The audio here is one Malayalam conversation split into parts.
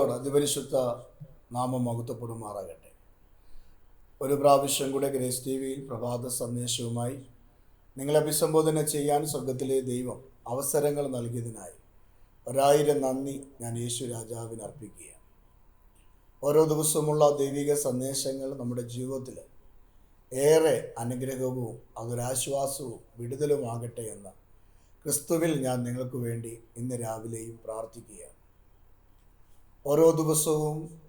ലോഡ് അതിപരിശുദ്ധ നാമം മഹത്വപ്പെടുമാറാകട്ടെ. ഒരു പ്രാവശ്യം കൂടെ ഗ്രേസ് ടി വിയിൽ പ്രഭാത സന്ദേശവുമായി നിങ്ങളെ അഭിസംബോധന ചെയ്യാൻ സ്വർഗത്തിലെ ദൈവം അവസരങ്ങൾ നൽകിയതിനായി ഒരായിരം നന്ദി ഞാൻ യേശു രാജാവിന് അർപ്പിക്കുകയാണ്. ഓരോ ദിവസവുമുള്ള ദൈവിക സന്ദേശങ്ങൾ നമ്മുടെ ജീവിതത്തിൽ ഏറെ അനുഗ്രഹവും അതൊരാശ്വാസവും വിടുതലുമാകട്ടെ എന്ന് ക്രിസ്തുവിൽ ഞാൻ നിങ്ങൾക്ക് വേണ്ടി ഇന്ന് രാവിലെയും പ്രാർത്ഥിക്കുകയാണ്. ഓരോ ദിവസവും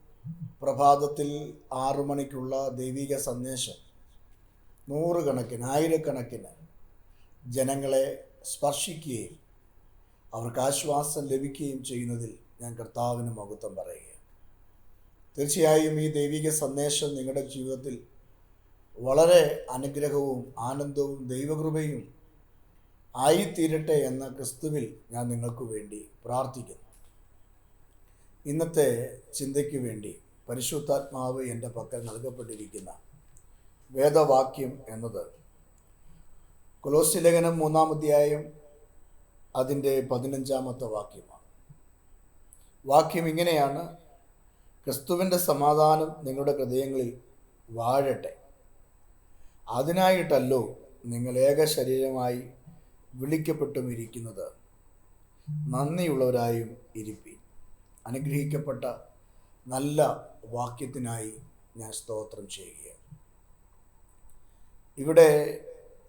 പ്രഭാതത്തിൽ ആറു മണിക്കുള്ള ദൈവിക സന്ദേശം. നൂറുകണക്കിന് ആയിരക്കണക്കിന് ജനങ്ങളെ സ്പർശിക്കുകയും അവർക്ക് ആശ്വാസം ലഭിക്കുകയും ചെയ്യുന്നതിൽ ഞാൻ കർത്താവിന് മഹത്വം പറയുകയാണ്. തീർച്ചയായും ഈ ദൈവിക സന്ദേശം നിങ്ങളുടെ ജീവിതത്തിൽ വളരെ അനുഗ്രഹവും ആനന്ദവും ദൈവകൃപയും ആയിത്തീരട്ടെ എന്ന ക്രിസ്തുവിൽ ഞാൻ നിങ്ങൾക്ക് വേണ്ടി പ്രാർത്ഥിക്കുന്നു. ഇന്നത്തെ ചിന്തയ്ക്ക് വേണ്ടി പരിശുദ്ധാത്മാവ് എന്റെ പക്കൽ നൽകപ്പെട്ടിരിക്കുന്ന വേദവാക്യം എന്നത് കുലോസ്ലേഖനം മൂന്നാം അധ്യായം അതിന്റെ പതിനഞ്ചാമത്തെ വാക്യമാണ്. വാക്യം ഇങ്ങനെയാണ് ക്രിസ്തുവിന്റെ സമാധാനം നിങ്ങളുടെ ഹൃദയങ്ങളിൽ വാഴട്ടെ. അതിനായിട്ടല്ലോ നിങ്ങൾ ഏക ശരീരമായി വിളിക്കപ്പെട്ടും ഇരിക്കുന്നത് നന്ദിയുള്ളവരായും ഇരിപ്പി അനുഗ്രഹിക്കപ്പെട്ട നല്ല വാക്യത്തിനായി ഞാൻ സ്തോത്രം ചെയ്യുകയാണ്. ഇവിടെ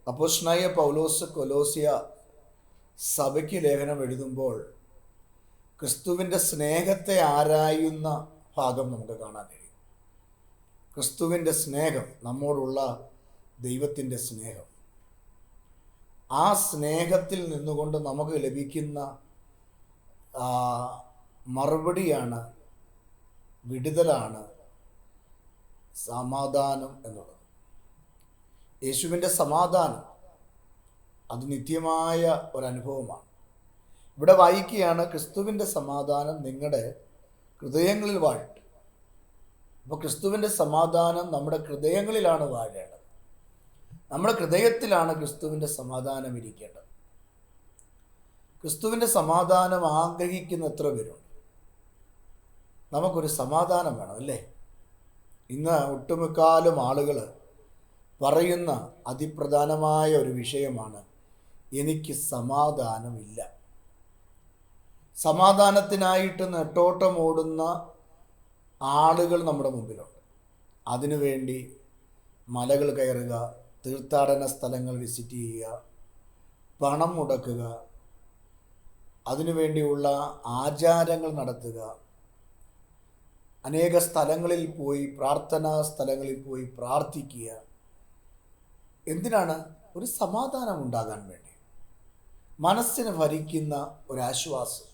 അപ്പോസ്നായ പൗലോസ് കൊലോസിയ സഭയ്ക്ക് ലേഖനം എഴുതുമ്പോൾ ക്രിസ്തുവിന്റെ സ്നേഹത്തെ ആരായുന്ന ഭാഗം നമുക്ക് കാണാൻ കഴിയും. ക്രിസ്തുവിന്റെ സ്നേഹം നമ്മോടുള്ള ദൈവത്തിന്റെ സ്നേഹം. ആ സ്നേഹത്തിൽ നിന്നുകൊണ്ട് നമുക്ക് ലഭിക്കുന്ന മറുപടിയാണ് വിടുതലാണ് സമാധാനം എന്നുള്ളത്. യേശുവിന്റെ സമാധാനം അത് നിത്യമായ ഒരനുഭവമാണ്. ഇവിടെ വായിക്കുകയാണ് ക്രിസ്തുവിന്റെ സമാധാനം നിങ്ങളുടെ ഹൃദയങ്ങളിൽ വാഴട്ടെ അപ്പോൾ ക്രിസ്തുവിന്റെ സമാധാനം നമ്മുടെ ഹൃദയങ്ങളിലാണ് വാഴേണ്ടത്. നമ്മുടെ ഹൃദയത്തിലാണ് ക്രിസ്തുവിന്റെ സമാധാനം ഇരിക്കേണ്ടത്. ക്രിസ്തുവിന്റെ സമാധാനം ആഗ്രഹിക്കുന്ന എത്ര നമുക്കൊരു സമാധാനം വേണം അല്ലേ? ഇന്ന് ഒട്ടുമിക്കാലും ആളുകൾ പറയുന്ന അതിപ്രധാനമായ ഒരു വിഷയമാണ് എനിക്ക് സമാധാനമില്ല. സമാധാനത്തിനായിട്ട് നെട്ടോട്ടം ഓടുന്ന ആളുകൾ നമ്മുടെ മുമ്പിലുണ്ട്. അതിനുവേണ്ടി മലകൾ കയറുക തീർത്ഥാടന സ്ഥലങ്ങൾ വിസിറ്റ് ചെയ്യുക പണം മുടക്കുക അതിനുവേണ്ടിയുള്ള ആചാരങ്ങൾ നടത്തുക അനേക സ്ഥലങ്ങളിൽ പോയി പ്രാർത്ഥനാ സ്ഥലങ്ങളിൽ പോയി പ്രാർത്ഥിക്കുക. എന്തിനാണ്? ഒരു സമാധാനം ഉണ്ടാകാൻ വേണ്ടി. മനസ്സിന് ഭരിക്കുന്ന ഒരാശ്വാസം.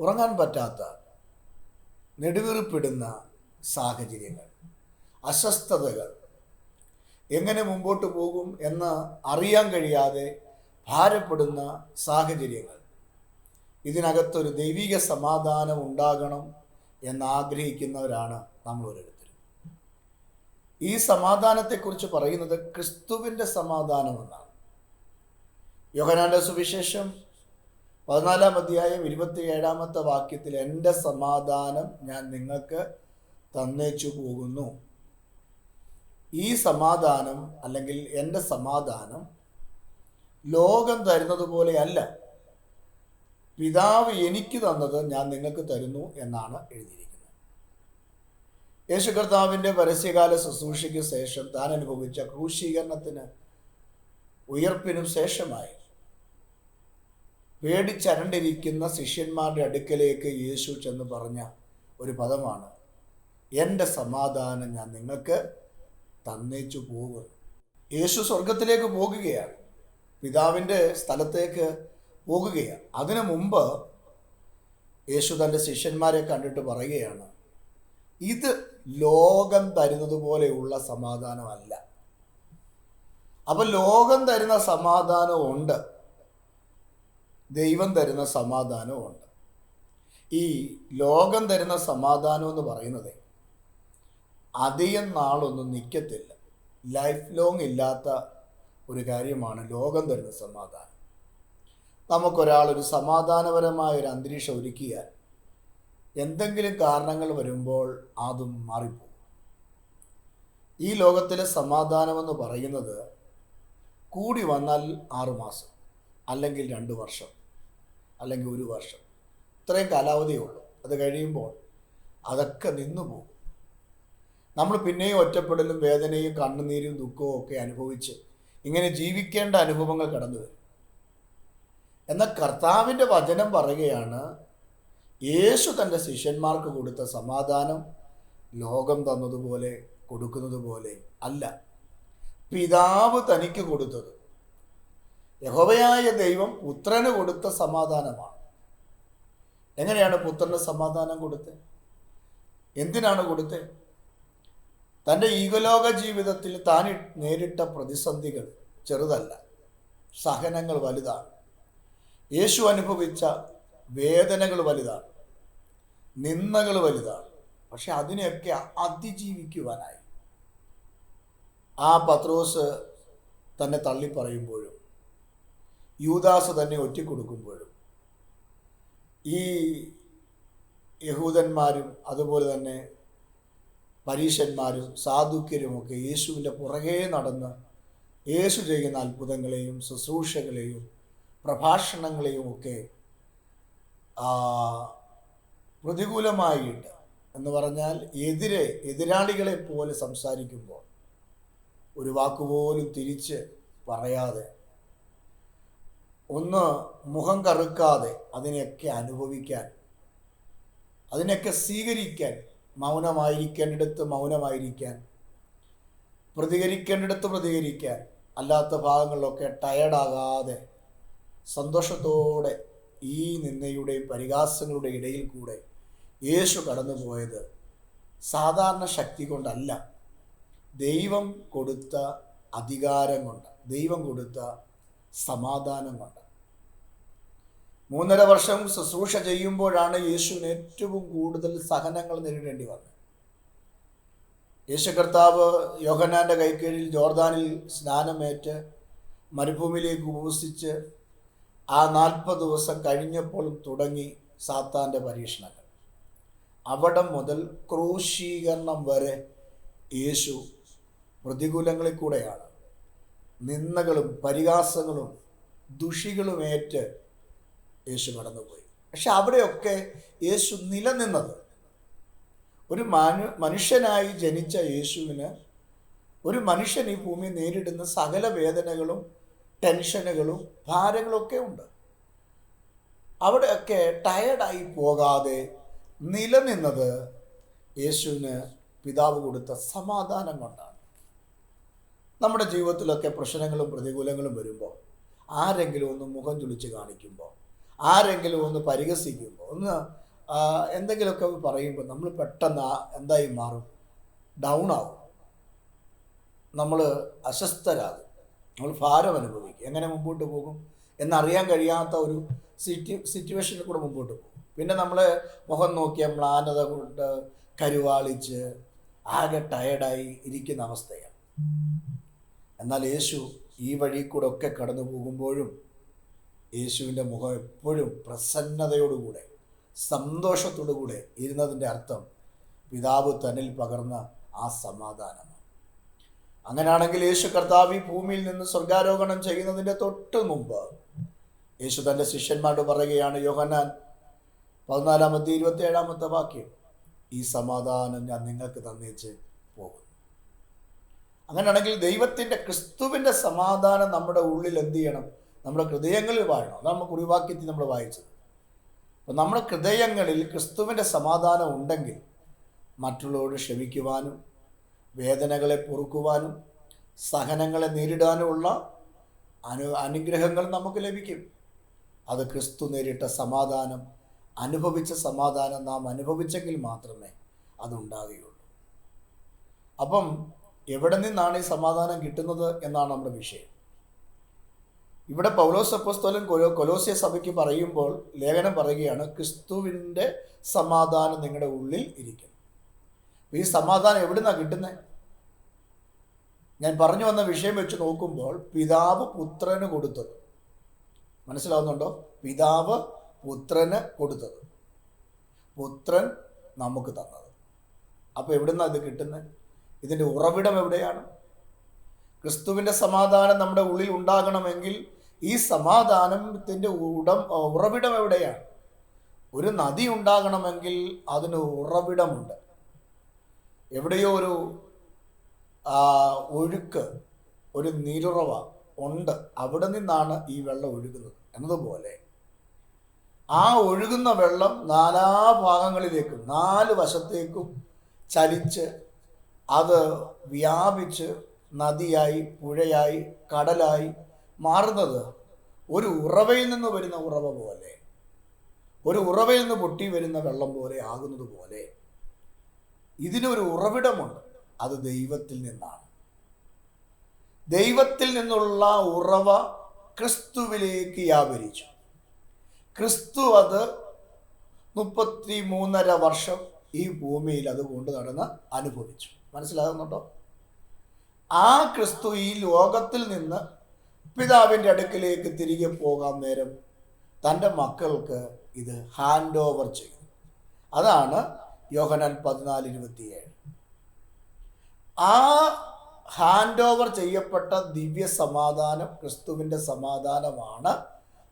ഉറങ്ങാൻ പറ്റാത്ത നെടുവീർപ്പിടുന്ന സാഹചര്യങ്ങൾ. അസ്വസ്ഥതകൾ. എങ്ങനെ മുമ്പോട്ട് പോകും എന്ന് അറിയാൻ കഴിയാതെ ഭാരപ്പെടുന്ന സാഹചര്യങ്ങൾ. ഇതിനകത്തൊരു ദൈവിക സമാധാനം ഉണ്ടാകണം. എന്നാഗ്രഹിക്കുന്നവരാണ് നമ്മൾ ഓരോരുത്തരും ഈ സമാധാനത്തെക്കുറിച്ച് പറയുന്നത് ക്രിസ്തുവിന്റെ സമാധാനം എന്നാണ് യോഹനാന്റെ സുവിശേഷം പതിനാലാം അധ്യായം ഇരുപത്തി ഏഴാമത്തെ വാക്യത്തിൽ എന്റെ സമാധാനം ഞാൻ നിങ്ങൾക്ക് തന്നേച്ചു പോകുന്നു. ഈ സമാധാനം അല്ലെങ്കിൽ എന്റെ സമാധാനം ലോകം തരുന്നത് പോലെയല്ല പിതാവ് എനിക്ക് തന്നത് ഞാൻ നിങ്ങൾക്ക് തരുന്നു എന്നാണ് എഴുതിയിരിക്കുന്നത്. യേശു കർത്താവിന്റെ പരസ്യകാല ശുശ്രൂഷയ്ക്ക് ശേഷം താൻ അനുഭവിച്ച ക്രൂശീകരണത്തിന് ഉയർപ്പിനും ശേഷമായി പേടിച്ചരണ്ടിരിക്കുന്ന ശിഷ്യന്മാരുടെ അടുക്കലേക്ക് യേശു ചെന്ന് പറഞ്ഞ ഒരു പദമാണ് എന്റെ സമാധാനം ഞാൻ നിങ്ങൾക്ക് തന്നേച്ചു പോകും യേശു സ്വർഗത്തിലേക്ക് പോകുകയാണ്. പിതാവിന്റെ സ്ഥലത്തേക്ക് പോകുകയാണ്. അതിനു മുമ്പ് യേശു തന്റെ ശിഷ്യന്മാരെ കണ്ടിട്ട് പറയുകയാണ് ഇത് ലോകം തരുന്നത് പോലെയുള്ള സമാധാനമല്ല. അപ്പം ലോകം തരുന്ന സമാധാനമുണ്ട്. ദൈവം തരുന്ന സമാധാനമുണ്ട്. ഈ ലോകം തരുന്ന സമാധാനം എന്ന് പറയുന്നത് അധികം നാളൊന്നും നിൽക്കത്തില്ല ലൈഫ് ലോങ് ഇല്ലാത്ത ഒരു കാര്യമാണ് ലോകം തരുന്ന സമാധാനം. നമുക്കൊരാൾ ഒരു സമാധാനപരമായ ഒരു അന്തരീക്ഷം ഒരുക്കിയാൽ എന്തെങ്കിലും കാരണങ്ങൾ വരുമ്പോൾ അതും മാറിപ്പോകും. ഈ ലോകത്തിലെ സമാധാനമെന്ന് പറയുന്നത് കൂടി വന്നാൽ ആറുമാസം അല്ലെങ്കിൽ രണ്ട് വർഷം അല്ലെങ്കിൽ ഒരു വർഷം ഇത്രയും കാലാവധിയേ ഉള്ളൂ. അത് കഴിയുമ്പോൾ അതൊക്കെ നിന്നു പോകും. നമ്മൾ പിന്നെയും ഒറ്റപ്പെടലും വേദനയും കണ്ണുനീരും ദുഃഖവും ഒക്കെ അനുഭവിച്ച് ഇങ്ങനെ ജീവിക്കേണ്ട അനുഭവങ്ങൾ കടന്നു വരും എന്നാൽ കർത്താവിന്റെ വചനം പറയുകയാണ് യേശു തന്റെ ശിഷ്യന്മാർക്ക് കൊടുത്ത സമാധാനം ലോകം തന്നതുപോലെ കൊടുക്കുന്നത് പോലെ അല്ല. പിതാവ് തനിക്ക് കൊടുത്തത്. യഹോവയായ ദൈവം പുത്രന് കൊടുത്ത സമാധാനമാണ്. എങ്ങനെയാണ് പുത്രന് സമാധാനം കൊടുത്തത് എന്തിനാണ് കൊടുത്തത് തന്റെ ഈഗലോക ജീവിതത്തിൽ താൻ നേരിട്ട പ്രതിസന്ധികൾ ചെറുതല്ല സഹനങ്ങൾ വലുതാണ്. യേശു അനുഭവിച്ച വേദനകൾ വലുതാണ്. നിന്ദകൾ വലുതാണ്. പക്ഷെ അതിനെയൊക്കെ അതിജീവിക്കുവാനായി. ആ പത്രോസ് തന്നെ തള്ളി പറയുമ്പോഴും യൂദാസ് തന്നെ ഒറ്റിക്കൊടുക്കുമ്പോഴും ഈ യഹൂദന്മാരും അതുപോലെ തന്നെ പരീശന്മാരും സാധുക്യരുമൊക്കെ യേശുവിന്റെ പുറകെ നടന്ന് യേശു ചെയ്യുന്ന അത്ഭുതങ്ങളെയും ശുശ്രൂഷകളെയും പ്രഭാഷണങ്ങളെയും ഒക്കെ ആ, പ്രതികൂലമായിട്ട് എന്ന് പറഞ്ഞാൽ എതിരെ എതിരാളികളെ പോലെ സംസാരിക്കുമ്പോൾ ഒരു വാക്കുപോലും തിരിച്ച് പറയാതെ ഒന്ന് മുഖം കറുക്കാതെ അതിനെയൊക്കെ അനുഭവിക്കാൻ അതിനെയൊക്കെ സ്വീകരിക്കാൻ മൗനമായിരിക്കേണ്ടിടത്ത് മൗനമായിരിക്കാൻ പ്രതികരിക്കേണ്ടിടത്ത് പ്രതികരിക്കാൻ അല്ലാത്ത ഭാഗങ്ങളിലൊക്കെ ടയർഡാകാതെ സന്തോഷത്തോടെ ഈ നിന്നയുടെയും പരിഹാസങ്ങളുടെ ഇടയിൽ കൂടെ യേശു കടന്നുപോയത് സാധാരണ ശക്തി കൊണ്ടല്ല. ദൈവം കൊടുത്ത അധികാരം കൊണ്ട് ദൈവം കൊടുത്ത സമാധാനം കൊണ്ട്. മൂന്നര വർഷം ശുശ്രൂഷ ചെയ്യുമ്പോഴാണ് യേശുവിന് ഏറ്റവും കൂടുതൽ സഹനങ്ങൾ നേരിടേണ്ടി വന്നത്. യേശു കർത്താവ് യോഹന്നാന്റെ കൈക്കീഴിൽ ജോർദാനിൽ സ്നാനമേറ്റ് മരുഭൂമിയിലേക്ക് ഉപസിച്ച് ആ നാൽപ്പത് ദിവസം കഴിഞ്ഞപ്പോൾ തുടങ്ങി സാത്താന്റെ പരീക്ഷണങ്ങൾ. അവിടം മുതൽ ക്രൂശീകരണം വരെ യേശു പ്രതികൂലങ്ങളിൽ കൂടെയാണ്. നിന്ദകളും പരിഹാസങ്ങളും ദുഷികളും ഏറ്റ് യേശു കടന്നുപോയി. പക്ഷെ അവിടെയൊക്കെ യേശു നിലനിന്നത്. ഒരു മനു മനുഷ്യനായി ജനിച്ച യേശുവിന് ഒരു മനുഷ്യൻ ഈ ഭൂമി നേരിടുന്ന സകല വേദനകളും ടെൻഷനുകളും ഭാരങ്ങളൊക്കെ ഉണ്ട്. അവിടെയൊക്കെ ടയർഡായി പോകാതെ നിലനിന്നത് യേശുവിന് പിതാവ് കൊടുത്ത സമാധാനം കൊണ്ടാണ്. നമ്മുടെ ജീവിതത്തിലൊക്കെ പ്രശ്നങ്ങളും പ്രതികൂലങ്ങളും വരുമ്പോൾ ആരെങ്കിലും ഒന്ന് മുഖം ചുളിച്ച് കാണിക്കുമ്പോൾ ആരെങ്കിലും ഒന്ന് പരിഹസിക്കുമ്പോൾ ഒന്ന് എന്തെങ്കിലുമൊക്കെ പറയുമ്പോൾ നമ്മൾ പെട്ടെന്ന് എന്തായി മാറും? ഡൗൺ ആവും. നമ്മൾ അസ്വസ്ഥരാകും. നമ്മൾ ഭാരം അനുഭവിക്കും. എങ്ങനെ മുമ്പോട്ട് പോകും എന്നറിയാൻ കഴിയാത്ത ഒരു സിറ്റി സിറ്റുവേഷനിൽ കൂടെ മുമ്പോട്ട് പോകും. പിന്നെ നമ്മൾ മുഖം നോക്കിയ മ്ലാനത കൊണ്ട് കരുവാളിച്ച് ആകെ ടയർഡായി ഇരിക്കുന്ന അവസ്ഥയാണ്. എന്നാൽ യേശു ഈ വഴി കൂടെ ഒക്കെ കടന്നു പോകുമ്പോഴും യേശുവിന്റെ മുഖം എപ്പോഴും പ്രസന്നതയോടുകൂടെ സന്തോഷത്തോടുകൂടെ ഇരുന്നതിന്റെ അർത്ഥം പിതാവ് തന്നിൽ പകർന്ന ആ സമാധാനമാണ്. അങ്ങനെയാണെങ്കിൽ യേശു കർത്താവ് ഈ ഭൂമിയിൽ നിന്ന് സ്വർഗാരോഹണം ചെയ്യുന്നതിന്റെ തൊട്ട് മുമ്പ് യേശു തന്റെ ശിഷ്യന്മാരോട് പറയുകയാണ് യോഹന്നാൻ പതിനാലാമത്തെ ഇരുപത്തി ഏഴാമത്തെ വാക്യം ഈ സമാധാനം ഞാൻ നിങ്ങൾക്ക് തന്നേച്ച് പോകുന്നു. അങ്ങനെയാണെങ്കിൽ ദൈവത്തിന്റെ ക്രിസ്തുവിന്റെ സമാധാനം നമ്മുടെ ഉള്ളിൽ എന്ത് ചെയ്യണം? നമ്മുടെ ഹൃദയങ്ങളിൽ വാഴണം. അതാണ് നമുക്ക് കുറിവാക്യത്തിൽ നമ്മൾ വായിച്ചത്. അപ്പം നമ്മുടെ ഹൃദയങ്ങളിൽ ക്രിസ്തുവിന്റെ സമാധാനം ഉണ്ടെങ്കിൽ മറ്റുള്ളവരോട് ക്ഷമിക്കുവാനും വേദനകളെ പൊറുക്കുവാനും സഹനങ്ങളെ നേരിടാനുമുള്ള അനു അനുഗ്രഹങ്ങൾ നമുക്ക് ലഭിക്കും. അത് ക്രിസ്തു നേരിട്ട സമാധാനം അനുഭവിച്ച സമാധാനം നാം അനുഭവിച്ചെങ്കിൽ മാത്രമേ അതുണ്ടാകുകയുള്ളൂ അപ്പം എവിടെ നിന്നാണ് ഈ സമാധാനം കിട്ടുന്നത് എന്നാണ് നമ്മുടെ വിഷയം. ഇവിടെ പൗലോസ് അപ്പസ്തോലൻ കൊലോ കൊലോസ്യ സഭയ്ക്ക് പറയുമ്പോൾ ലേഖനം പറയുകയാണ് ക്രിസ്തുവിന്റെ സമാധാനം നിങ്ങളുടെ ഉള്ളിൽ ഇരിക്കുന്നു ഈ സമാധാനം എവിടുന്നാണ് കിട്ടുന്നത് ഞാൻ പറഞ്ഞു വന്ന വിഷയം വെച്ച് നോക്കുമ്പോൾ പിതാവ് പുത്രന് കൊടുത്തത്. മനസ്സിലാവുന്നുണ്ടോ? പിതാവ് പുത്രന് കൊടുത്തത്. പുത്രൻ നമുക്ക് തന്നത്. അപ്പോൾ എവിടുന്നാണ് ഇത് കിട്ടുന്നത് ഇതിന്റെ ഉറവിടം എവിടെയാണ്? ക്രിസ്തുവിന്റെ സമാധാനം നമ്മുടെ ഉള്ളിൽ ഉണ്ടാകണമെങ്കിൽ ഈ സമാധാനത്തിന്റെ ഉടം ഉറവിടം എവിടെയാണ്? ഒരു നദി ഉണ്ടാകണമെങ്കിൽ അതിന് ഉറവിടമുണ്ട്. എവിടെയോ ഒരു ഒഴുക്ക് ഒരു നീരുറവ ഉണ്ട്. അവിടെ നിന്നാണ് ഈ വെള്ളം ഒഴുകുന്നത്. എന്നതുപോലെ ആ ഒഴുകുന്ന വെള്ളം നാലാ ഭാഗങ്ങളിലേക്കും നാല് വശത്തേക്കും ചലിച്ച് അത് വ്യാപിച്ച് നദിയായി പുഴയായി കടലായി മാറുന്നത് ഒരു ഉറവയിൽ നിന്ന് വരുന്ന ഉറവ പോലെ ഒരു ഉറവയിൽ നിന്ന് പൊട്ടി വരുന്ന വെള്ളം പോലെ ആകുന്നത് പോലെ. ഇതിനൊരു ഉറവിടമുണ്ട്. അത് ദൈവത്തിൽ നിന്നാണ്. ദൈവത്തിൽ നിന്നുള്ള ഉറവ ക്രിസ്തുവിലേക്ക് വ്യാപരിച്ചു. ക്രിസ്തു അത് മുപ്പത്തി മൂന്നര വർഷം ഈ ഭൂമിയിൽ അത് കൊണ്ട് നടന്ന് അനുഭവിച്ചു. മനസ്സിലാകുന്നുണ്ടോ? ആ ക്രിസ്തു ഈ ലോകത്തിൽ നിന്ന് പിതാവിന്റെ അടുക്കിലേക്ക് തിരികെ പോകാൻ നേരം തന്റെ മക്കൾക്ക് ഇത് ഹാൻഡ് ഓവർ ചെയ്തു. അതാണ് യോഹനാൻ പതിനാല് ഇരുപത്തിയേഴ്. ആ ഹാൻഡ് ഓവർ ചെയ്യപ്പെട്ട ദിവ്യ സമാധാനം ക്രിസ്തുവിന്റെ സമാധാനമാണ്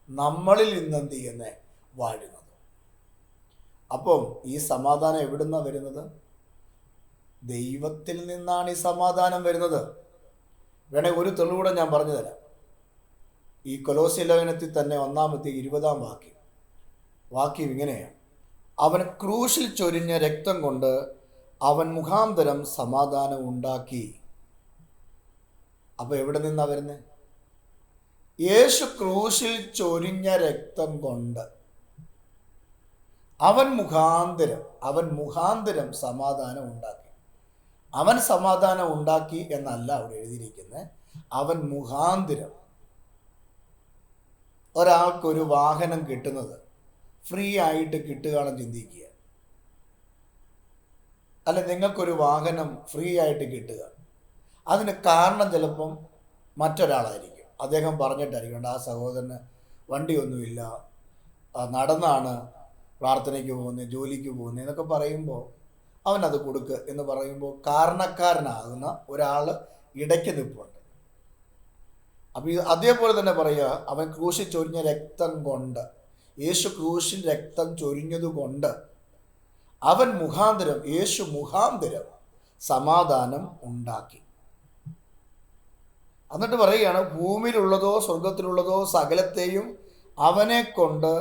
നമ്മളിൽ ഇന്ന് എന്ത് ചെയ്യുന്നത് വാഴുന്നത്. അപ്പം ഈ സമാധാനം എവിടുന്നാണ് വരുന്നത്? ദൈവത്തിൽ നിന്നാണ് ഈ സമാധാനം വരുന്നത്. വേണേ ഒരു തെളിവൂടെ ഞാൻ പറഞ്ഞു തരാം. ഈ കൊലോസി ലേഖനത്തിൽ തന്നെ ഒന്നാമത്തെ ഇരുപതാം വാക്യം. വാക്യം ഇങ്ങനെയാണ്. അവൻ ക്രൂശിൽ ചൊരിഞ്ഞ രക്തം കൊണ്ട് അവൻ മുഖാന്തരം സമാധാനം ഉണ്ടാക്കി. അപ്പോൾ എവിടെ നിന്നാ വരുന്നത് യേശു ക്രൂശിൽ ചൊരിഞ്ഞ രക്തം കൊണ്ട്. അവൻ മുഖാന്തരം അവൻ മുഖാന്തരം സമാധാനം ഉണ്ടാക്കി. അവൻ സമാധാനം ഉണ്ടാക്കി എന്നല്ല അവിടെ എഴുതിയിരിക്കുന്നത് അവൻ മുഖാന്തരം. ഒരാൾക്കൊരു വാഹനം കിട്ടുന്നത് ഫ്രീ ആയിട്ട് കിട്ടുകയാണെന്ന് ചിന്തിക്കുക. അല്ല നിങ്ങൾക്കൊരു വാഹനം ഫ്രീ ആയിട്ട് കിട്ടുക. അതിന് കാരണം ചിലപ്പം മറ്റൊരാളായിരിക്കും. അദ്ദേഹം പറഞ്ഞിട്ടായിരിക്കും ആ സഹോദരന് വണ്ടിയൊന്നുമില്ല. നടന്നാണ് പ്രാർത്ഥനയ്ക്ക് പോകുന്നത് ജോലിക്ക് പോകുന്നത് എന്നൊക്കെ പറയുമ്പോൾ അവനത് കൊടുക്കുക എന്ന് പറയുമ്പോൾ കാരണക്കാരനാകുന്ന ഒരാൾ ഇടയ്ക്ക് നിൽപ്പുണ്ട്. അപ്പോൾ അതേപോലെ തന്നെ പറയുക അവൻ ക്രൂശിൽ ചൊരിഞ്ഞ രക്തം കൊണ്ട് യേശു ക്രൂശിൽ രക്തം ചൊരിഞ്ഞത് കൊണ്ട് അവൻ മുഖാന്തരം യേശു മുഖാന്തരം സമാധാനം ഉണ്ടാക്കി. എന്നിട്ട് പറയുകയാണ് ഭൂമിയിലുള്ളതോ സ്വർഗത്തിലുള്ളതോ സകലത്തെയും അവനെ കൊണ്ട്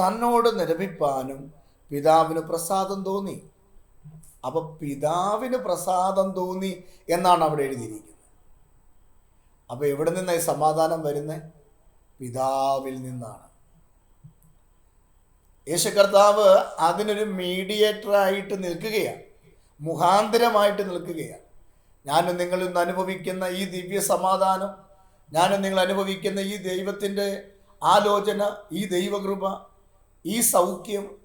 തന്നോട് നിരമിപ്പാനും പിതാവിന് പ്രസാദം തോന്നി. അപ്പൊ പിതാവിന് പ്രസാദം തോന്നി എന്നാണ് അവിടെ എഴുതിയിരിക്കുന്നത്. അപ്പൊ എവിടെ നിന്നാണ് ഈ സമാധാനം വരുന്നത് പിതാവിൽ നിന്നാണ്. യേശു കർത്താവ് അതിനൊരു മീഡിയേറ്ററായിട്ട് നിൽക്കുകയാണ്. മുഖാന്തരമായിട്ട് നിൽക്കുകയാണ്. ഞാനും നിങ്ങൾ ഇന്ന് അനുഭവിക്കുന്ന ഈ ദിവ്യ സമാധാനം ഞാനും നിങ്ങൾ അനുഭവിക്കുന്ന ഈ ദൈവത്തിന്റെ ആലോചന ഈ ദൈവകൃപ ഈ സൗഖ്യം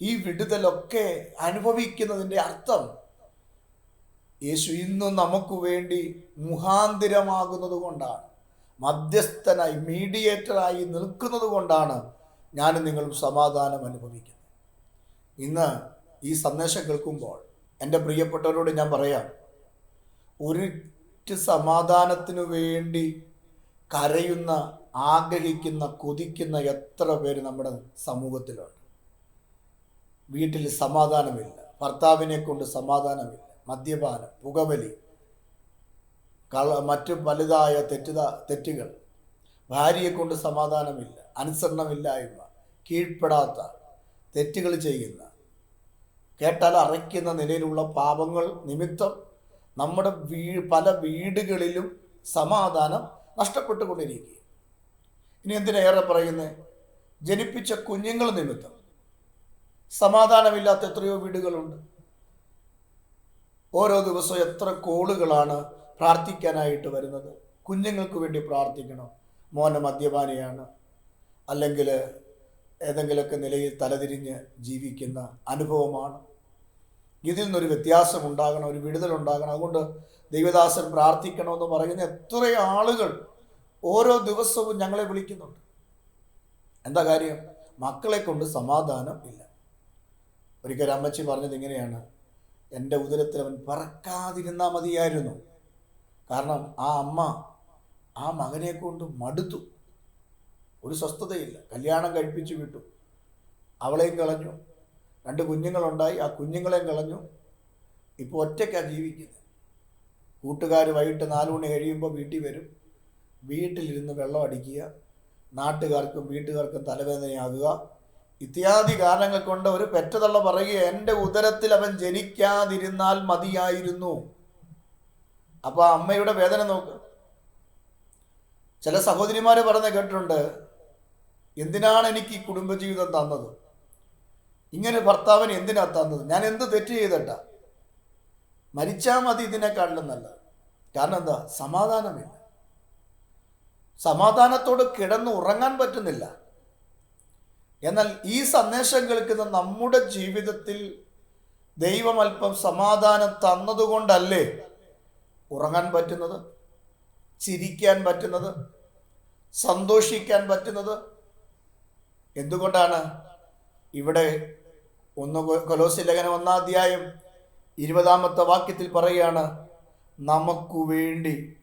ഈ വിടുതലൊക്കെ അനുഭവിക്കുന്നതിന്റെ അർത്ഥം യേശു ഇന്നും നമുക്ക് വേണ്ടി മുഖാന്തിരമാകുന്നത് കൊണ്ടാണ്. മധ്യസ്ഥനായി മീഡിയേറ്ററായി നിൽക്കുന്നത് കൊണ്ടാണ് ഞാനും നിങ്ങളും സമാധാനം അനുഭവിക്കുന്നു. ഇന്ന് ഈ സന്ദേശം കേൾക്കുമ്പോൾ എന്റെ പ്രിയപ്പെട്ടവരോട് ഞാൻ പറയാം ഒരിറ്റ് സമാധാനത്തിനു വേണ്ടി കരയുന്ന ആഗ്രഹിക്കുന്ന കൊതിക്കുന്ന എത്ര പേര് നമ്മുടെ സമൂഹത്തിലുണ്ട്. വീട്ടിൽ സമാധാനമില്ല ഭർത്താവിനെ കൊണ്ട് സമാധാനമില്ല മദ്യപാനം പുകവലി കള മറ്റു വലുതായ തെറ്റിത തെറ്റുകൾ ഭാര്യയെ കൊണ്ട് സമാധാനമില്ല അനുസരണമില്ലായ്മ കീഴ്പ്പെടാത്ത തെറ്റുകൾ ചെയ്യുന്ന കേട്ടാൽ അറയ്ക്കുന്ന നിലയിലുള്ള പാപങ്ങൾ നിമിത്തം നമ്മുടെ വീ പല വീടുകളിലും സമാധാനം നഷ്ടപ്പെട്ടുകൊണ്ടിരിക്കുക ഇനി എന്തിനേറെ പറയുന്നത് ജനിപ്പിച്ച കുഞ്ഞുങ്ങൾ നിമിത്തം. സമാധാനമില്ലാത്ത എത്രയോ വീടുകളുണ്ട്. ഓരോ ദിവസവും എത്ര കോളുകളാണ് പ്രാർത്ഥിക്കാനായിട്ട് വരുന്നത്. കുഞ്ഞുങ്ങൾക്ക് വേണ്ടി പ്രാർത്ഥിക്കണം. മോനെ മദ്യപാനിയാണ്. അല്ലെങ്കിൽ ഏതെങ്കിലുമൊക്കെ നിലയിൽ തലതിരിഞ്ഞ് ജീവിക്കുന്ന അനുഭവമാണ്. ഇതിൽ നിന്നൊരു വ്യത്യാസം ഉണ്ടാകണം ഒരു വിടുതലുണ്ടാകണം അതുകൊണ്ട് ദൈവദാസൻ പ്രാർത്ഥിക്കണമെന്ന് പറയുന്ന എത്ര ആളുകൾ ഓരോ ദിവസവും ഞങ്ങളെ വിളിക്കുന്നുണ്ട്. എന്താ കാര്യം? മക്കളെ കൊണ്ട് സമാധാനം ഇല്ല. ഒരിക്കൽ ഒരു അമ്മച്ചി പറഞ്ഞത് ഇങ്ങനെയാണ്. എന്റെ ഉദരത്തിൽ അവൻ പറക്കാതിരുന്നാൽ മതിയായിരുന്നു. കാരണം ആ അമ്മ ആ മകനെ കൊണ്ട് മടുത്തു. ഒരു സ്വസ്ഥതയില്ല. കല്യാണം കഴിപ്പിച്ചു വിട്ടു. അവളെയും കളഞ്ഞു. രണ്ട് കുഞ്ഞുങ്ങളുണ്ടായി. ആ കുഞ്ഞുങ്ങളെയും കളഞ്ഞു. ഇപ്പോൾ ഒറ്റയ്ക്കാണ് ജീവിക്കുന്നത്. കൂട്ടുകാർ വൈകിട്ട് നാല് മണി കഴിയുമ്പോൾ വീട്ടിൽ വരും. വീട്ടിലിരുന്ന് വെള്ളം അടിക്കുക. നാട്ടുകാർക്കും വീട്ടുകാർക്കും തലവേദനയാകുക. ഇത്യാദി കാരണങ്ങൾ കൊണ്ട് ഒരു പെറ്റതള്ള പറയുക എന്റെ ഉദരത്തിൽ അവൻ ജനിക്കാതിരുന്നാൽ മതിയായിരുന്നു. അപ്പോൾ അമ്മയുടെ വേദന നോക്ക്. ചില സഹോദരിമാർ പറഞ്ഞ് കേട്ടിട്ടുണ്ട് എന്തിനാണ് എനിക്ക് ഈ കുടുംബജീവിതം തന്നത്? ഇങ്ങനെ ഭർത്താവിന് എന്തിനാ തന്നത്? ഞാൻ എന്ത് തെറ്റ് ചെയ്തിട്ടാ? മരിച്ചാൽ മതി ഇതിനെക്കാട്ടിലും നല്ലത്. കാരണം എന്താ? സമാധാനമില്ല. സമാധാനത്തോട് കിടന്ന് ഉറങ്ങാൻ പറ്റുന്നില്ല. എന്നാൽ ഈ സന്ദേശം കേൾക്കുന്ന നമ്മുടെ ജീവിതത്തിൽ ദൈവം അല്പം സമാധാനം തന്നതുകൊണ്ടല്ലേ ഉറങ്ങാൻ പറ്റുന്നത്? ചിരിക്കാൻ പറ്റുന്നത്? സന്തോഷിക്കാൻ പറ്റുന്നത്? എന്തുകൊണ്ടാണ്? ഇവിടെ ഒന്ന് കൊലോസി ലേഖനം ഒന്നാം അധ്യായം ഇരുപതാമത്തെ വാക്യത്തിൽ പറയുകയാണ് നമുക്കു വേണ്ടി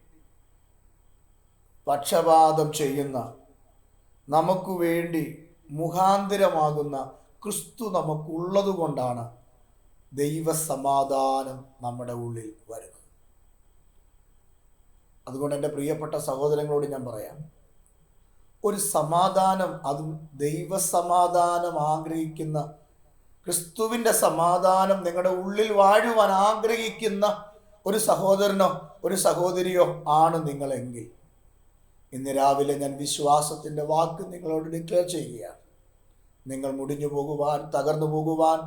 പക്ഷപാതം ചെയ്യുന്ന നമുക്കു വേണ്ടി മുഖാന്തരമാകുന്ന ക്രിസ്തു നമുക്കുള്ളത് കൊണ്ടാണ് ദൈവസമാധാനം നമ്മുടെ ഉള്ളിൽ വരുന്നത്. അതുകൊണ്ട് എന്റെ പ്രിയപ്പെട്ട സഹോദരങ്ങളോട് ഞാൻ പറയാം ഒരു സമാധാനം അതും ദൈവസമാധാനം ആഗ്രഹിക്കുന്ന ക്രിസ്തുവിന്റെ സമാധാനം നിങ്ങളുടെ ഉള്ളിൽ വാഴുവാൻ ആഗ്രഹിക്കുന്ന ഒരു സഹോദരനോ ഒരു സഹോദരിയോ ആണ് നിങ്ങളെങ്കിൽ. ഇന്ന് രാവിലെ ഞാൻ വിശ്വാസത്തിന്റെ വാക്ക് നിങ്ങളോട് ഡിക്ലെയർ ചെയ്യുകയാണ്. നിങ്ങൾ മുടിഞ്ഞു പോകുവാൻ തകർന്നു പോകുവാൻ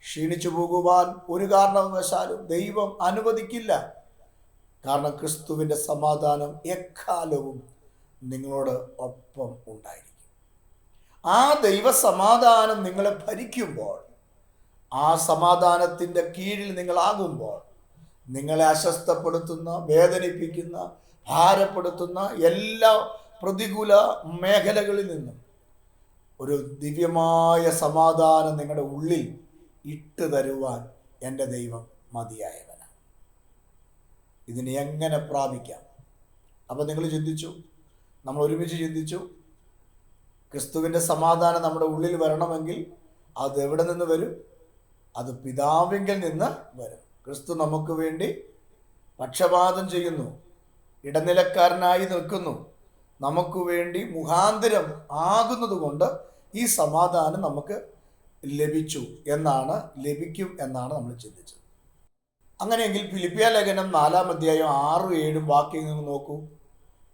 ക്ഷീണിച്ചു പോകുവാൻ ഒരു കാരണവശാലും ദൈവം അനുവദിക്കില്ല. കാരണം ക്രിസ്തുവിന്റെ സമാധാനം എക്കാലവും നിങ്ങളോട് ഒപ്പം ഉണ്ടായിരിക്കും. ആ ദൈവസമാധാനം നിങ്ങളെ ഭരിക്കുമ്പോൾ ആ സമാധാനത്തിന്റെ കീഴിൽ നിങ്ങളാകുമ്പോൾ നിങ്ങളെ അസ്വസ്ഥപ്പെടുത്തുന്ന വേദനിപ്പിക്കുന്ന ഭാരപ്പെടുത്തുന്ന എല്ലാ പ്രതികൂല മേഖലകളിൽ നിന്നും ഒരു ദിവ്യമായ സമാധാനം നിങ്ങളുടെ ഉള്ളിൽ ഇട്ട് തരുവാൻ എന്റെ ദൈവം മതിയായവനാണ്. ഇതിനെ എങ്ങനെ പ്രാപിക്കാം? അപ്പോൾ നിങ്ങൾ ചിന്തിച്ചു നമ്മൾ ഒരുമിച്ച് ചിന്തിച്ചു. ക്രിസ്തുവിന്റെ സമാധാനം നമ്മുടെ ഉള്ളിൽ വരണമെങ്കിൽ അത് എവിടെ നിന്ന് വരും? അത് പിതാവിങ്കിൽ നിന്ന് വരും. ക്രിസ്തു നമുക്ക് വേണ്ടി പക്ഷപാതം ചെയ്യുന്നു. ഇടനിലക്കാരനായി നിൽക്കുന്നു. നമുക്ക് വേണ്ടി മുഖാന്തരം ആകുന്നത് കൊണ്ട് ഈ സമാധാനം നമുക്ക് ലഭിച്ചു എന്നാണ് ലഭിക്കും എന്നാണ് നമ്മൾ ചിന്തിച്ചത്. അങ്ങനെയെങ്കിൽ ഫിലിപ്പിയ ലേഖനം നാലാം അധ്യായം ആറും ഏഴും വാക്യങ്ങൾ നോക്കൂ.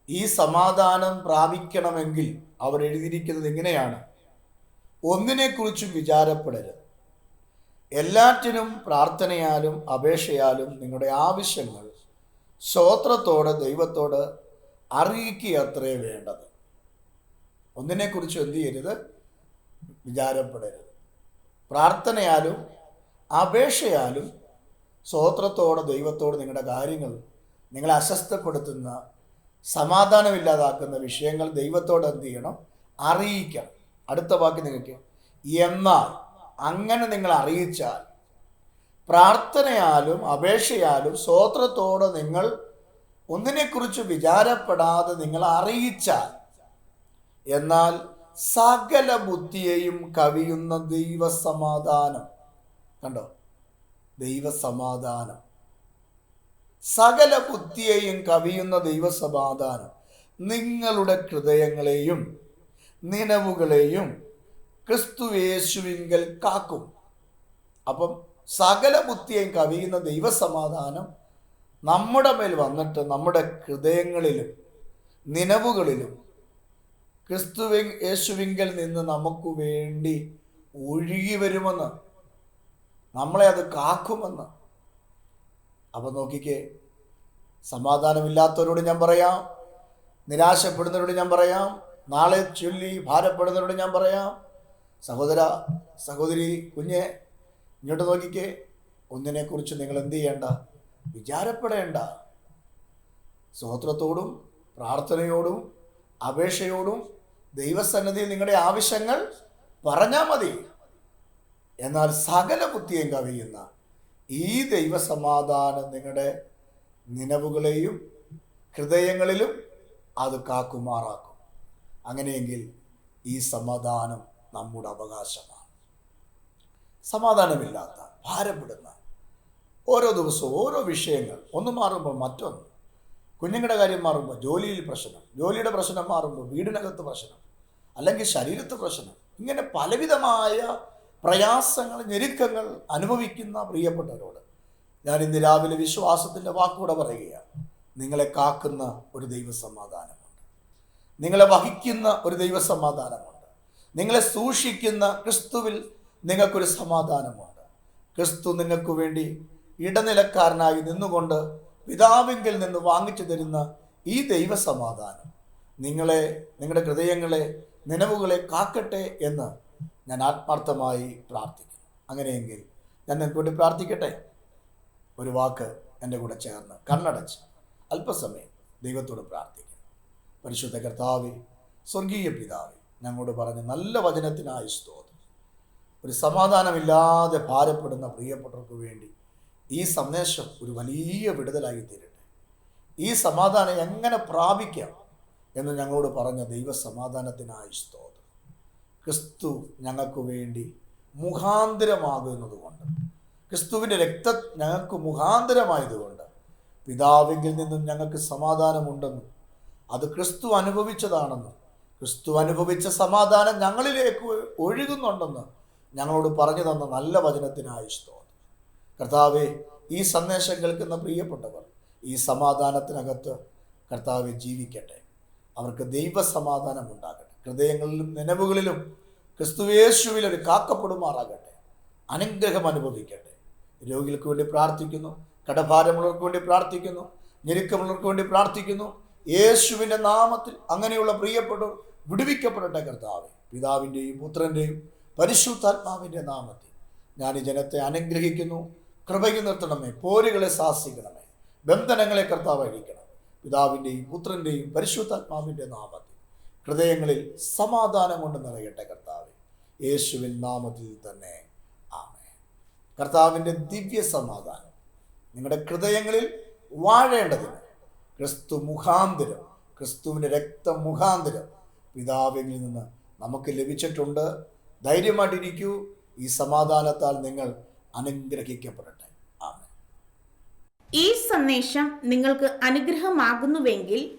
ഈ സമാധാനം പ്രാപിക്കണമെങ്കിൽ അവർ എഴുതിയിരിക്കുന്നത് എങ്ങനെയാണ് ഒന്നിനെക്കുറിച്ചും വിചാരപ്പെടരുത്. എല്ലാറ്റിനും പ്രാർത്ഥനയാലും അപേക്ഷയാലും നിങ്ങളുടെ ആവശ്യങ്ങൾ സ്തോത്രത്തോടെ ദൈവത്തോട് അറിയിക്കുകയത്രേ വേണ്ടത്. ഒന്നിനെക്കുറിച്ച് എന്ത് ചെയ്യരുത്? വിചാരപ്പെടരുത്. പ്രാർത്ഥനയാലും അപേക്ഷയാലും സ്തോത്രത്തോടെ ദൈവത്തോട് നിങ്ങളുടെ കാര്യങ്ങൾ നിങ്ങളെ അസ്വസ്ഥപ്പെടുത്തുന്ന സമാധാനമില്ലാതാക്കുന്ന വിഷയങ്ങൾ ദൈവത്തോട് എന്ത് ചെയ്യണം? അറിയിക്കണം. അടുത്ത വാക്ക് നിങ്ങൾക്ക്. എന്നാൽ അങ്ങനെ നിങ്ങൾ അറിയിച്ചാൽ പ്രാർത്ഥനയാലും അപേക്ഷയാലും സ്വോത്രത്തോടെ നിങ്ങൾ ഒന്നിനെക്കുറിച്ച് വിചാരപ്പെടാതെ നിങ്ങൾ അറിയിച്ചാൽ എന്നാൽ സകല ബുദ്ധിയെയും കവിയുന്ന ദൈവസമാധാനം. കണ്ടോ? ദൈവസമാധാനം. സകല ബുദ്ധിയെയും കവിയുന്ന ദൈവസമാധാനം നിങ്ങളുടെ ഹൃദയങ്ങളെയും നിലവുകളെയും ക്രിസ്തുവേശുവിങ്കൽ കാക്കും. അപ്പം സകല ബുദ്ധിയെയും കവിയുന്ന ദൈവസമാധാനം നമ്മുടെ മേൽ വന്നിട്ട് നമ്മുടെ ഹൃദയങ്ങളിലും നിലവുകളിലും ക്രിസ്തുവി യേശുവിങ്കൽ നിന്ന് നമുക്ക് വേണ്ടി ഒഴുകി വരുമെന്ന് നമ്മളെ അത് കാക്കുമെന്ന് അപ്പം നോക്കിക്കേ സമാധാനമില്ലാത്തവരോട് ഞാൻ പറയാം നിരാശപ്പെടുന്നവരോട് ഞാൻ പറയാം നാളെ ചൊല്ലി ഭാരപ്പെടുന്നവരോട് ഞാൻ പറയാം. സഹോദര സഹോദരി കുഞ്ഞെ ഇങ്ങോട്ട് നോക്കിക്കേ ഒന്നിനെക്കുറിച്ച് നിങ്ങൾ എന്ത് ചെയ്യേണ്ട? വിചാരപ്പെടേണ്ട. സ്തോത്രത്തോടും പ്രാർത്ഥനയോടും അപേക്ഷയോടും ദൈവസന്നദ്ധിയിൽ നിങ്ങളുടെ ആവശ്യങ്ങൾ പറഞ്ഞാൽ മതി. എന്നാൽ സകല ബുദ്ധിയും കവിയുന്ന ഈ ദൈവസമാധാനം നിങ്ങളുടെ നിലവുകളെയും ഹൃദയങ്ങളിലും അത് കാക്കുമാറാക്കും. അങ്ങനെയെങ്കിൽ ഈ സമാധാനം നമ്മുടെ അവകാശമാണ്. സമാധാനമില്ലാത്ത ഭാരപ്പെടുന്ന ഓരോ ദിവസവും ഓരോ വിഷയങ്ങൾ ഒന്ന് മാറുമ്പോൾ മറ്റൊന്ന്. കുഞ്ഞുങ്ങളുടെ കാര്യം മാറുമ്പോൾ ജോലിയിൽ പ്രശ്നം ജോലിയുടെ പ്രശ്നം മാറുമ്പോൾ വീടിനകത്ത് പ്രശ്നം അല്ലെങ്കിൽ ശരീരത്ത് പ്രശ്നം ഇങ്ങനെ പലവിധമായ പ്രയാസങ്ങൾ ഞെരുക്കങ്ങൾ അനുഭവിക്കുന്ന പ്രിയപ്പെട്ടവരോട് ഞാൻ ഇന്ന് രാവിലെ വിശ്വാസത്തിന്റെ വാക്കുകൂടെ പറയുകയാണ്. നിങ്ങളെ കാക്കുന്ന ഒരു ദൈവസമാധാനമുണ്ട്. നിങ്ങളെ വഹിക്കുന്ന ഒരു ദൈവസമാധാനമുണ്ട്. നിങ്ങളെ സൂക്ഷിക്കുന്ന ക്രിസ്തുവിൽ നിങ്ങൾക്കൊരു സമാധാനമുണ്ട്. ക്രിസ്തു നിങ്ങൾക്ക് വേണ്ടി ഇടനിലക്കാരനായി നിന്നുകൊണ്ട് പിതാവിങ്കിൽ നിന്ന് വാങ്ങിച്ചു തരുന്ന ഈ ദൈവസമാധാനം നിങ്ങളെ നിങ്ങളുടെ ഹൃദയങ്ങളെ നിലവുകളെ കാക്കട്ടെ എന്ന് ഞാൻ ആത്മാർത്ഥമായി പ്രാർത്ഥിക്കുന്നു. അങ്ങനെയെങ്കിൽ ഞാൻ നിങ്ങൾക്ക് വേണ്ടി പ്രാർത്ഥിക്കട്ടെ? ഒരു വാക്ക് എന്റെ കൂടെ ചേർന്ന് കണ്ണടച്ച് അല്പസമയം ദൈവത്തോട് പ്രാർത്ഥിക്കും പരിശുദ്ധ കർത്താവെ സ്വർഗീയ പിതാവെ ഞങ്ങളോട് പറഞ്ഞ നല്ല വചനത്തിനായി സ്തോത്രം. ഒരു സമാധാനമില്ലാതെ ഭാരപ്പെടുന്ന പ്രിയപ്പെട്ടവർക്ക് വേണ്ടി ഈ സന്ദേശം ഒരു വലിയ വിടുതലായി തീരട്ടെ. ഈ സമാധാനം എങ്ങനെ പ്രാപിക്കാം എന്ന് ഞങ്ങളോട് പറഞ്ഞ ദൈവ സമാധാനത്തിനായി സ്തോത്രം ക്രിസ്തു ഞങ്ങൾക്ക് വേണ്ടി മുഖാന്തരമാകുന്നത് കൊണ്ട് ക്രിസ്തുവിന്റെ രക്തം ഞങ്ങൾക്ക് മുഖാന്തരമായതുകൊണ്ട് പിതാവിങ്കിൽ നിന്നും ഞങ്ങൾക്ക് സമാധാനമുണ്ടെന്നും അത് ക്രിസ്തു അനുഭവിച്ചതാണെന്നും ക്രിസ്തു അനുഭവിച്ച സമാധാനം ഞങ്ങളിലേക്ക് ഒഴുകുന്നുണ്ടെന്ന് ഞങ്ങളോട് പറഞ്ഞു തന്ന നല്ല വചനത്തിനായി സ്തോത്രം. കർത്താവെ ഈ സന്ദേശം കേൾക്കുന്ന പ്രിയപ്പെട്ടവർ ഈ സമാധാനത്തിനകത്ത് കർത്താവെ ജീവിക്കട്ടെ. അവർക്ക് ദൈവ സമാധാനം ഉണ്ടാകട്ടെ. ഹൃദയങ്ങളിലും നിലവുകളിലും ക്രിസ്തുവേശുവിൽ ഒരു കാക്കപ്പെടുമാറാകട്ടെ. അനുഗ്രഹം അനുഭവിക്കട്ടെ. രോഗികൾക്ക് വേണ്ടി പ്രാർത്ഥിക്കുന്നു കടഭാരമുള്ളവർക്ക് വേണ്ടി പ്രാർത്ഥിക്കുന്നു ഞെരുക്കമുള്ളവർക്ക് വേണ്ടി പ്രാർത്ഥിക്കുന്നു. യേശുവിന്റെ നാമത്തിൽ അങ്ങനെയുള്ള പ്രിയപ്പെട്ടവർ വിടുവിക്കപ്പെടട്ടെ കർത്താവെ. പിതാവിന്റെയും പുത്രന്റെയും പരിശുദ്ധാത്മാവിന്റെ നാമത്തിൽ ഞാൻ ഈ ജനത്തെ അനുഗ്രഹിക്കുന്നു. കൃപയ്ക്ക് നിർത്തണമേ പോരുകളെ സാഹസിക്കണമേ ബന്ധനങ്ങളെ കർത്താവ് അഴിക്കണം. പിതാവിന്റെയും പുത്രന്റെയും പരിശുദ്ധാത്മാവിന്റെ നാമത്തിൽ ഹൃദയങ്ങളിൽ സമാധാനം കൊണ്ട് നിറയട്ടെ കർത്താവ്. യേശുവിൻ നാമത്തിൽ തന്നെ ആമേ കർത്താവിന്റെ ദിവ്യ സമാധാനം നിങ്ങളുടെ ഹൃദയങ്ങളിൽ വാഴേണ്ടതിന് ക്രിസ്തു മുഖാന്തരം ക്രിസ്തുവിന്റെ രക്തം മുഖാന്തരം പിതാവിൽ നിന്ന് നമുക്ക് ലഭിച്ചിട്ടുണ്ട്. ധൈര്യമായിട്ടിരിക്കൂ. ഈ സമാധാനത്താൽ നിങ്ങൾ അനുഗ്രഹിക്കപ്പെടട്ടെ. ആമേ ഈ സന്ദേശം നിങ്ങൾക്ക് അനുഗ്രഹമാകുന്നുവെങ്കിൽ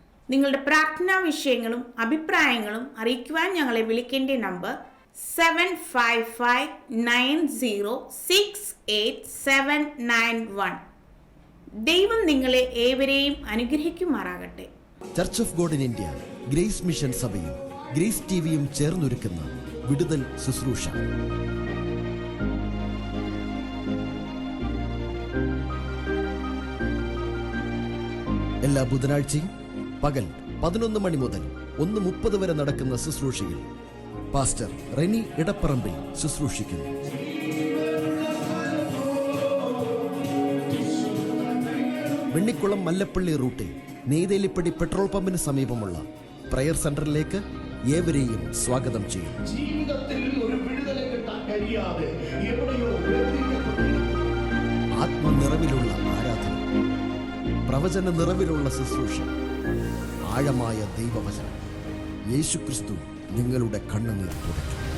നിങ്ങളുടെ പ്രാർത്ഥനാ വിഷയങ്ങളും അഭിപ്രായങ്ങളും അറിയിക്കുവാൻ ഞങ്ങളെ വിളിക്കേണ്ട number seven five five nine zero six eight seven nine one. ദൈവം നിങ്ങളെ ഏവരെയും അനുഗ്രഹിക്കുമാറാകട്ടെ. Church of God in India Grace mission സഭയും ഗ്രേസ് ടിവിയും ചേർന്നൊരുക്കുന്ന വിടുതൽ ശുശ്രൂഷ. എല്ലാ ബുധനാഴ്ചയും പകൽ പതിനൊന്ന് മണി മുതൽ ഒന്ന് മുപ്പത് വരെ നടക്കുന്ന ശുശ്രൂഷയിൽ പാസ്റ്റർ റെനി ഇടപ്പറമ്പിൽ ശുശ്രൂഷിക്കുന്നു. വെണ്ണിക്കുളം മല്ലപ്പള്ളി റൂട്ടിൽ നെയ്തേലിപ്പടി പെട്രോൾ പമ്പിന് സമീപമുള്ള പ്രയർ സെന്ററിലേക്ക് ഏവരെയും സ്വാഗതം ചെയ്യും. ആത്മനിറവിലുള്ള ആരാധന. പ്രവചന നിറവിലുള്ള ശുശ്രൂഷ. ആഴമായ ദൈവവചനം. യേശുക്രിസ്തു നിങ്ങളുടെ കണ്ണുനീർ തുടയ്ക്കും